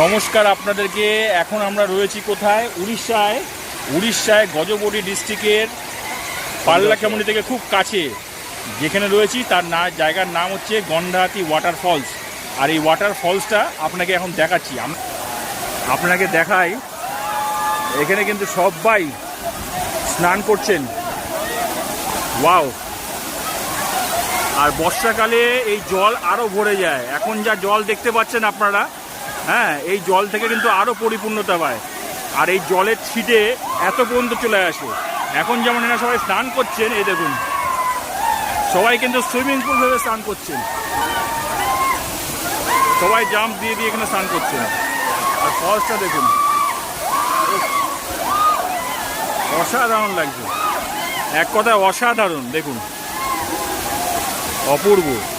নমস্কার আপনাদেরকে। এখন আমরা রয়েছি কোথায়? উড়িষ্যায়। উড়িষ্যায় গজবড়ি ডিস্ট্রিক্টের পাল্লাকামুনি থেকে খুব কাছে। যেখানে রয়েছি, তার না জায়গার নাম হচ্ছে গন্ডাহাতি ওয়াটার ফলস আর এই ওয়াটার ফলসটা আপনাকে এখন দেখাচ্ছি। আপনাকে দেখাই। এখানে কিন্তু সবাই স্নান করছেন। ওয়াও। আর বর্ষাকালে এই জল আরও ভরে যায়। এখন যা জল দেখতে পাচ্ছেন আপনারা হ্যাঁ এই জল থেকে কিন্তু আরও পরিপূর্ণতা পায়। আর এই জলের ছিটে এত পর্যন্ত চলে আসে। এখন যেমন এরা সবাই স্নান করছেন, এই দেখুন। সবাই কিন্তু সুইমিং পুল ভেবে স্নান করছেন। সবাই জাম্প দিয়ে দিয়ে এখানে স্নান করছেন। আর ফলসটা দেখুন। অসাধারণ লাগছে। এক কথায় অসাধারণ, দেখুন। অপূর্ব।